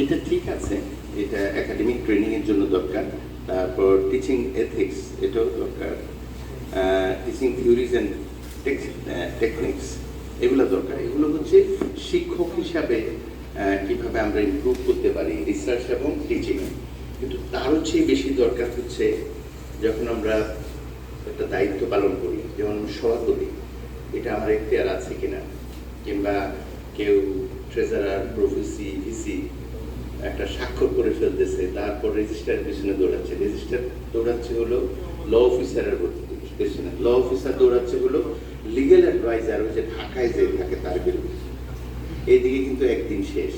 এটা ঠিক আছে, এটা একাডেমিক ট্রেনিং এর জন্য দরকার, তারপর টিচিং এথিক্স এটাও দরকার টিচিং থিওরিজ অ্যান্ড টেকনিক্স এগুলো দরকার। এগুলো হচ্ছে শিক্ষক হিসাবে কীভাবে আমরা ইমপ্রুভ করতে পারি রিসার্চ এবং টিচিং কিন্তু তারও চেয়ে বেশি দরকার হচ্ছে যখন আমরা একটা দায়িত্ব পালন করি, যেমন সভাপতি এটা আমার এখতিয়ার আছে কিনা? কিংবা কেউ ট্রেজারার প্রফেসি ভিসি একটা স্বাক্ষর করে ফেলতেছে, তারপর রেজিস্টার পিছনে দৌড়াচ্ছে। রেজিস্টার দৌড়াচ্ছে হলো ল অফিসারের পেছনে ল অফিসার দৌড়াচ্ছে হলো লিগেল অ্যাডভাইজার হচ্ছে ঢাকায় যে থাকে তার বিরুদ্ধে। এইদিকে কিন্তু একদিন শেষ।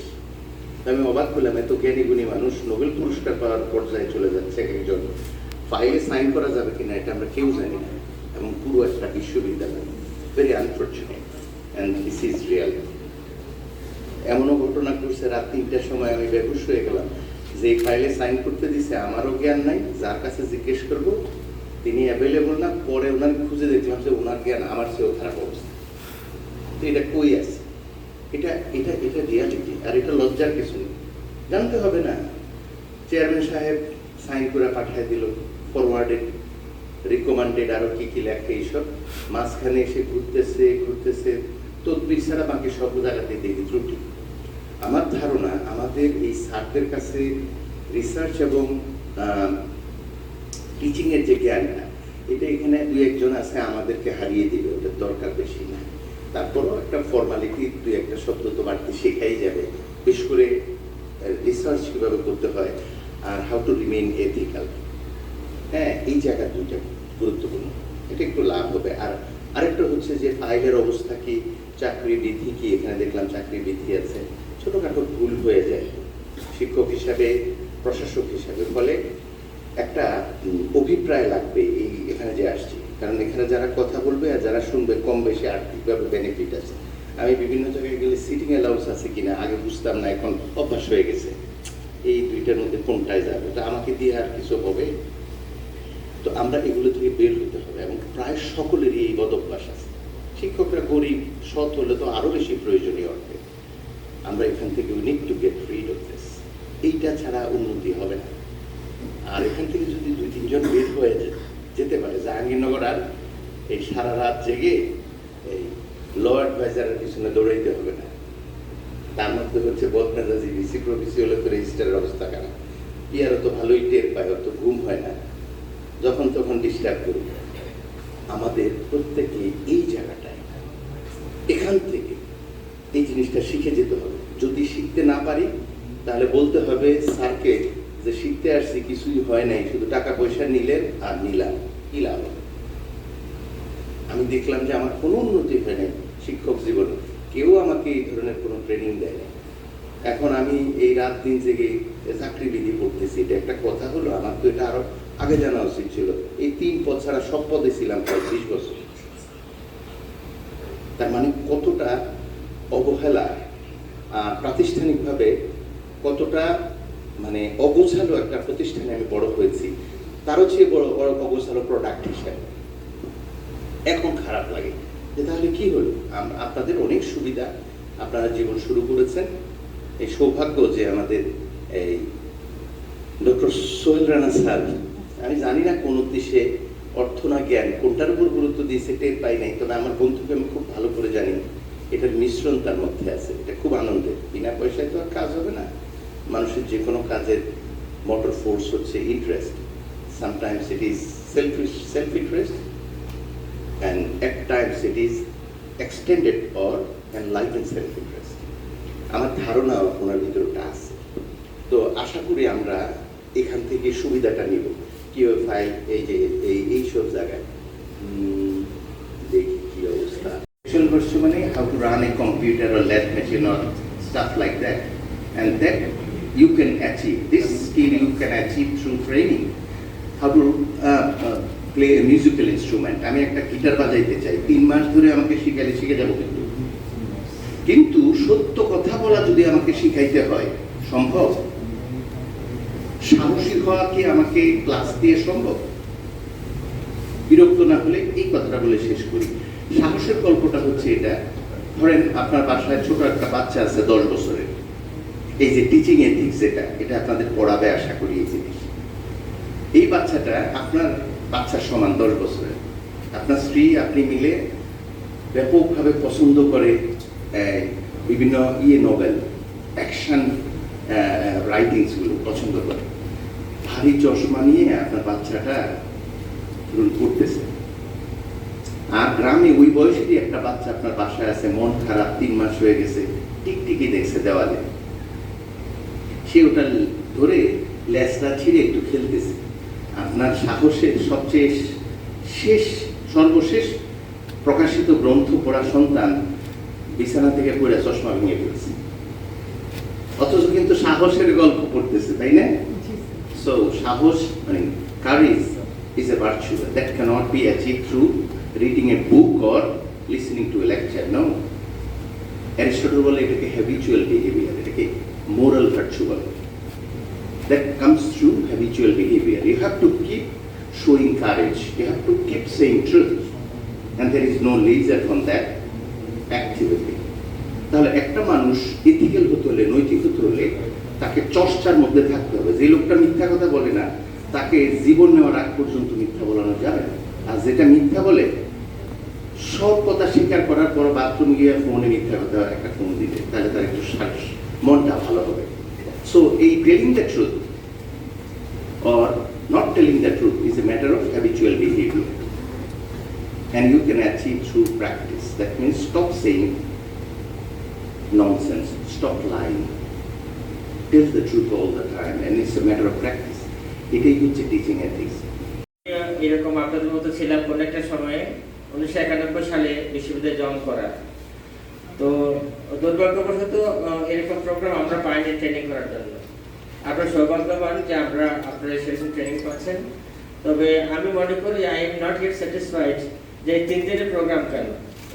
আমি অবাক হলাম, এত জ্ঞানী গুণী মানুষ নোবেল পুরস্কার পাওয়ার পর্যায়ে চলে যাচ্ছে এক একজন। ফাইলে সাইন করা যাবে কিনা এটা আমরা কেউ জানি না, এবং পুরো একটা বিশ্ববিদ্যালয়। Very unfortunate and this is real এমনও ঘটনা ঘটছে রাত তিনটার সময় আমি বেহুশ হয়ে গেলাম। যে ফাইলে সাইন করতে দিছে, আমারও জ্ঞান নাই, যার কাছে জিজ্ঞেস করব, তিনি অ্যাভেলেবল না, পরে ওনার খুঁজে দেখলাম যে ওনার জ্ঞান আমার চেয়েও খারাপ অবস্থা। তো এটা কই আছে? এটা এটা এটা রিয়ালিটি আর এটা লজ্জার কিছু নেই। জানতে হবে না চেয়ারম্যান সাহেব সাইন করে পাঠিয়ে দিল ফরওয়ার্ডেড রিকমান্ডেড আরও কী কী লেখে এইসব। মাঝখানে এসে ঘুরতেছে ঘুরতেছে, তদবির ছাড়া বাকি সব জায়গাতে দেখি ত্রুটি। আমার ধারণা আমাদের এই স্যারদের কাছে রিসার্চ এবং টিচিং এর যে জ্ঞানটা, এটা এখানে দুই একজন আছে আমাদেরকে হারিয়ে দিবে ওটার দরকার বেশি না। তারপরও একটা ফর্মালিটি দুই একটা শব্দ তো বাড়তি শেখাই যাবে। বিশেষ করে রিসার্চ কীভাবে করতে হয় আর হাউ টু রিমেইন এথিক্যাল হ্যাঁ এই জায়গা দুইটা গুরুত্বপূর্ণ। এটা একটু লাভ হবে। আর আরেকটা হচ্ছে যে ফাইলের অবস্থা কি চাকরি বিধি কি? এখানে দেখলাম চাকরি বিধি আছে। ছোটখাটো ভুল হয়ে যায়। শিক্ষক হিসাবে, প্রশাসক হিসাবে ফলে একটা অভিপ্রায় লাগবে এই এখানে যে আসছি। কারণ এখানে যারা কথা বলবে আর যারা শুনবে, কম বেশি আর্থিকভাবে বেনিফিট আছে। আমি বিভিন্ন জায়গায় গেলে সিটিং অ্যালাউন্স আছে কিনা আগে বুঝতাম না, এখন অভ্যাস হয়ে গেছে। এই দুইটার মধ্যে কোনটায় যাবে? তা আমাকে দিয়ে আর কিছু হবে। তো আমরা এগুলো থেকে বের হতে হবে এবং প্রায় সকলেরই এই বদ অভ্যাস আছে। শিক্ষকরা গরিব, সৎ হলে তো আরও বেশি প্রয়োজনীয় অর্থে আমরা এখান থেকে we to get freed of this এইটা ছাড়া উন্নতি হবে না। আর এখান থেকে যদি দুই, তিনজন বের হয়ে যেতে পারে, জাহাঙ্গীরনগর আর এই সারা রাত জেগে এই ল অ্যাডভাইজারের পিছনে দৌড়াইতে হবে না। তার মধ্যে হচ্ছে বদমেজাজি ভিসি প্রভিসি হলে তো রেজিস্টারের অবস্থা খারাপ। ইয়ারও তো ভালোই টের পায় অত ঘুম হয় না। যখন তখন ডিস্টার্ব করি আমাদের প্রত্যেকে এই জায়গাটায় এখান থেকে এই জিনিসটা শিখে যেতে হবে। যদি শিখতে না পারি, তাহলে বলতে হবে, স্যারকে যে শিখতে আসছি, কিছুই হয় নাই, শুধু টাকা পয়সা নিলেন আর নিলাম। কি লাভ আমি দেখলাম যে আমার কোনো উন্নতি হয় নাই শিক্ষক জীবনে। কেউ আমাকে এই ধরনের কোনো ট্রেনিং দেয় না এখন আমি এই রাত দিন জেগে চাকরি বিধি পড়তেছি এটা একটা কথা হলো, আমার তো এটা আরও আগে জানা উচিত ছিল। এই তিন পদ ছাড়া সব পদে ছিলাম প্রায় বিশ বছর। তার মানে কতটা অবহেলা প্রাতিষ্ঠানিকভাবে কতটা মানে অগোছালো একটা প্রতিষ্ঠানে আমি বড় হয়েছি, তারও চেয়ে বড় বড় অগোছালো প্রোডাক্ট হিসাবে। এখন খারাপ লাগে যে তাহলে কি হলো? আপনাদের অনেক সুবিধা, আপনারা জীবন শুরু করেছেন। এই সৌভাগ্য যে আমাদের এই ডক্টর সোহেল রানা স্যার, আমি জানি না কোন উদ্দেশ্যে অর্থ না জ্ঞান, কোনটার উপর গুরুত্ব দিয়েছে, টের পাই নাই, তবে আমার বন্ধুকে আমি খুব ভালো করে জানি। এটার মিশ্রণ তার মধ্যে আছে। এটা খুব আনন্দের। বিনা পয়সায় তো আর কাজ হবে না। মানুষের যে কোনো কাজের মোটর ফোর্স হচ্ছে interest sometimes it is selfish self interest and at times extended or and life enlightened self interest আমার ধারণা ওনার ভিতরে ওটা আছে। তো আশা করি আমরা এখান থেকে সুবিধাটা নিব। কীভাবে ফাইল এই যে, এই এই সব জায়গায় উম, দেখি কি অবস্থা Visual virtue মানে how to run a computer or lab machine or stuff like that. And that you can achieve this skill you can achieve through training. How to uh, uh, play musical instrument আমি একটা guitar বাজাইতে চাই তিন মাস ধরে আমাকে শিখাইলে শিখে যাব কিন্তু। কিন্তু সত্য কথা বলা যদি আমাকে শিখাইতে হয় সম্ভব? সাহসী হওয়া কি আমাকে ক্লাস দিয়ে সম্ভব? বিরক্ত না হলে এই কথাটা বলে শেষ করি। সাহসের গল্পটা হচ্ছে এটা ধরেন আপনার বাসায় ছোট একটা বাচ্চা আছে দশ বছরের। এই যে টিচিং এথিক্স এটা এটা আপনাদের পড়াবে আশা করি এই জিনিস। এই বাচ্চাটা আপনার বাচ্চার সমান দশ বছরের। আপনার স্ত্রী, আপনি মিলে ব্যাপকভাবে পছন্দ করে বিভিন্ন ইয়ে নোবেল অ্যাকশন রাইটিংসগুলো পছন্দ করে। ভারী চশমা নিয়ে আপনার বাচ্চাটা ধরুন পড়তেছে। আর গ্রামে ওই বয়সেরই একটা বাচ্চা আপনার বাসায় আছে মন খারাপ তিন মাস হয়ে গেছে টিকটিকি দেখছে দেওয়ালে। সে ওটা ধরে ল্যাসটা ছিঁড়ে একটু খেলতেছে। আপনার সাহসের সবচেয়ে শেষ সর্বশেষ প্রকাশিত গ্রন্থ পড়া সন্তান বিছানা থেকে পড়ে চশমা ভেঙে ফেলছে। অথচ কিন্তু সাহসের গল্প পড়তেছে তাই না? সো সাহস মানে courage is a virtue that cannot be achieved through reading a book or listening to a lecture. No. Aristotle বলে এটাকে হ্যাবিচুয়াল বিহেভিয়ার এটাকে মোরাল ভার্চু বলে that comes through habitual behavior. You have to keep showing courage. You have to keep saying truth. And there is no leisure from that activity. তাহলে একটা মানুষ ethical হতে হলে নৈতিক হতে হলে তাকে চর্চার মধ্যে থাকতে হবে যে লোকটা মিথ্যা কথা বলে না তাকে জীবন নেওয়ার আগ পর্যন্ত মিথ্যা বলানো যাবে না। আর যেটা মিথ্যা বলে সব কথা স্বীকার করার পর বাথরুম গিয়ে ফোনে মিথ্যা কথা একটা ফোন দিবে তাহলে তার একটু মনটা ভালো হবে সো এই telling the truth or not telling the truth is a matter of habitual behavior. And you can achieve through practice. That means stop saying nonsense, stop lying. Tell the truth all the time, and it's a matter of practice. এটাই হচ্ছে teaching ethics এরকম আপনাদের মতো ছিলাম কোন একটা সময়ে, উনিশশো একানব্বই সালে বিশ্ববিদ্যালয়ে জয়েন করা। তো দুর্ভাগ্যবশত এরকম প্রোগ্রাম আমরা পাইনি ট্রেনিং করার জন্য। আপনার সৌভাগ্যবান যে আমরা আপনারা সেরকম ট্রেনিং পাচ্ছেন। তবে আমি মনে করি I am not get satisfied যে তিন দিনের প্রোগ্রাম কেন?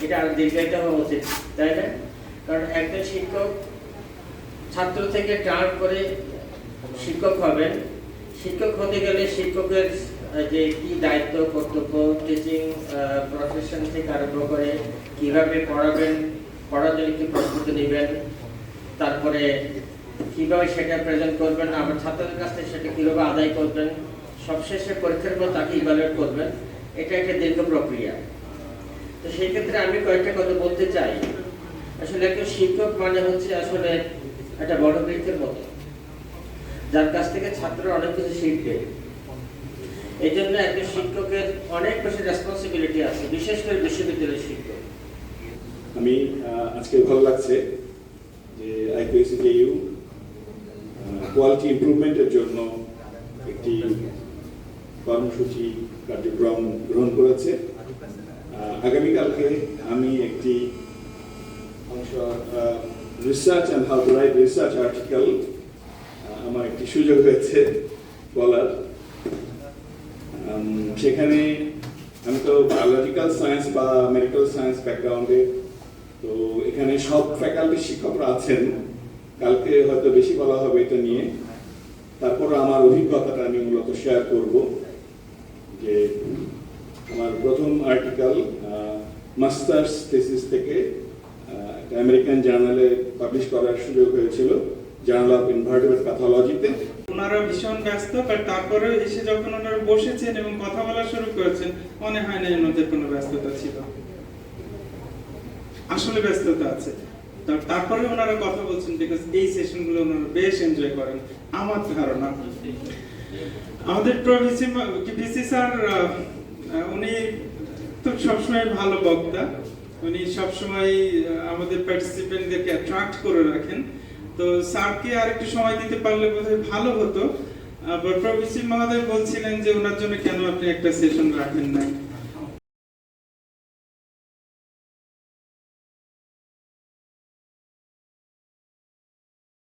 এটা আরও দীর্ঘায়িত হওয়া উচিত, তাই না? কারণ একজন শিক্ষক ছাত্র থেকে টার্ন করে শিক্ষক হবেন। শিক্ষক হতে গেলে শিক্ষকের যে কি দায়িত্ব, কর্তব্য টিচিং প্রফেশন থেকে আরম্ভ করে কীভাবে পড়াবেন, পড়ার কি প্রস্তুতি নেবেন, তারপরে কীভাবে সেটা প্রেজেন্ট করবেন আমার ছাত্রদের কাছ থেকে সেটা কীভাবে আদায় করবেন, সবশেষে পরীক্ষার পর তাকে ইভালুয়েট করবেন, এটা একটা দীর্ঘ প্রক্রিয়া। তো সেই ক্ষেত্রে আমি কয়েকটা কথা বলতে চাই। আসলে একজন শিক্ষক মানে হচ্ছে আসলে একটা বড় বৃক্ষের মতো। যার কাছ থেকে ছাত্ররা অনেক কিছু শিখবে। এই জন্য একজন শিক্ষকের অনেক বেশি রেসপন্সিবিলিটি আছে, বিশেষ করে বিশ্ববিদ্যালয়ের শিক্ষক। আমি আজকে ভালো লাগছে যে আইপিএসসি যে ইউ কোয়ালিটি ইমপ্রুভমেন্টের জন্য একটি কর্মসূচি, কার্যক্রম গ্রহণ করেছে। আগামীকালকে আমি একটি অংশ research and how to write research article আমার একটি সুযোগ হয়েছে বলার। সেখানে আমি তো বায়োলজিক্যাল সায়েন্স বা মেডিকেল সায়েন্স ব্যাকগ্রাউন্ডে তো এখানে সব ফ্যাকাল্টি শিক্ষকরা আছেন। কালকে হয়তো বেশি বলা হবে এটা নিয়ে। তারপর আমার অভিজ্ঞতাটা আমি মূলত শেয়ার করব যে আমার প্রথম আর্টিকেল মাস্টার্স থিসিস থেকে একটা আমেরিকান জার্নালে পাবলিশ করার সুযোগ হয়েছিল জার্নাল অফ ইনভার্টিভেট প্যাথোলজিতে ওনারা ভীষণ ব্যস্ত বাট তারপরে এসে যখন ওনারা বসেছেন এবং কথা বলা শুরু করেছেন, মনে হয় না ওনাদের কোনো ব্যস্ততা ছিল। আসলে ব্যস্ততা আছে। তারপরে ওনারা কথা বলছেন বিকজ এই সেশনগুলো ওনারা বেশ এনজয় করেন। আমার ধারণা, আমাদের প্রভিসি ভিসি স্যার উনি তো সবসময় ভালো বক্তা। উনি সবসময় আমাদের পার্টিসিপেন্টদেরকে অ্যাট্রাক্ট করে রাখেন। তো স্যারকে আরেকটু সময় দিতে পারলে বোধহয় ভালো হতো। প্রভিসি মহোদয় বলছিলেন যে ওনার জন্য কেন আপনি একটা সেশন রাখেন না